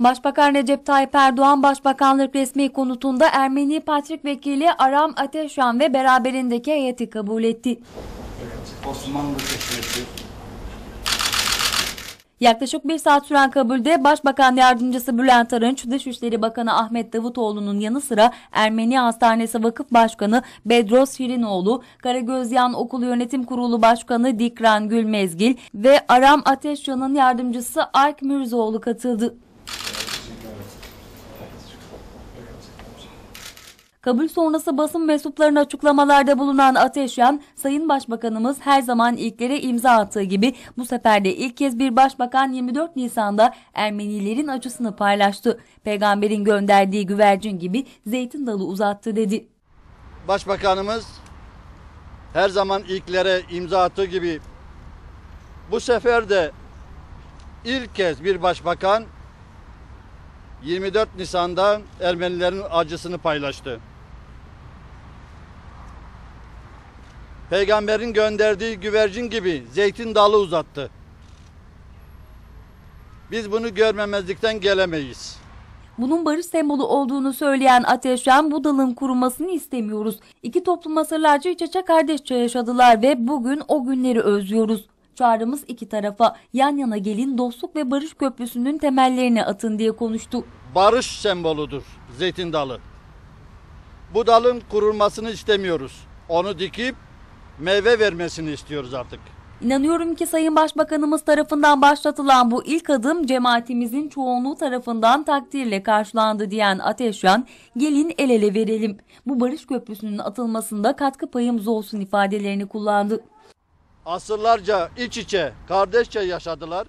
Başbakan Recep Tayyip Erdoğan Başbakanlık resmi konutunda Ermeni Patrik Vekili Aram Ateşyan ve beraberindeki heyeti kabul etti. Osmanlı Cumhuriyeti Yaklaşık bir saat süren kabulde Başbakan Yardımcısı Bülent Arınç, Dışişleri Bakanı Ahmet Davutoğlu'nun yanı sıra Ermeni Hastanesi Vakıf Başkanı Bedros Şirinoğlu, Karagözyan Okulu Yönetim Kurulu Başkanı Dikran Gülmezgil ve Aram Ateşyan'ın yardımcısı Ark Mirzoğlu katıldı. Kabul sonrası basın mensuplarına açıklamalarda bulunan Ateşyan, Sayın Başbakanımız her zaman ilklere imza attığı gibi bu sefer de ilk kez bir başbakan 24 Nisan'da Ermenilerin acısını paylaştı. Peygamberin gönderdiği güvercin gibi zeytin dalı uzattı dedi. Başbakanımız her zaman ilklere imza attığı gibi bu sefer de ilk kez bir başbakan 24 Nisan'da Ermenilerin acısını paylaştı. Peygamberin gönderdiği güvercin gibi zeytin dalı uzattı. Biz bunu görmemezlikten gelemeyiz. Bunun barış sembolü olduğunu söyleyen Ateşyan bu dalın kurumasını istemiyoruz. İki toplum asırlarca iç içe kardeşçe yaşadılar ve bugün o günleri özlüyoruz. Çağrımız iki tarafa yan yana gelin dostluk ve barış köprüsünün temellerini atın diye konuştu. barış semboludur zeytin dalı. Bu dalın kurulmasını istemiyoruz. Onu dikip meyve vermesini istiyoruz artık. İnanıyorum ki Sayın Başbakanımız tarafından başlatılan bu ilk adım cemaatimizin çoğunluğu tarafından takdirle karşılandı diyen Ateşyan, gelin el ele verelim. Bu barış köprüsünün atılmasında katkı payımız olsun ifadelerini kullandı. Asırlarca iç içe, kardeşçe yaşadılar.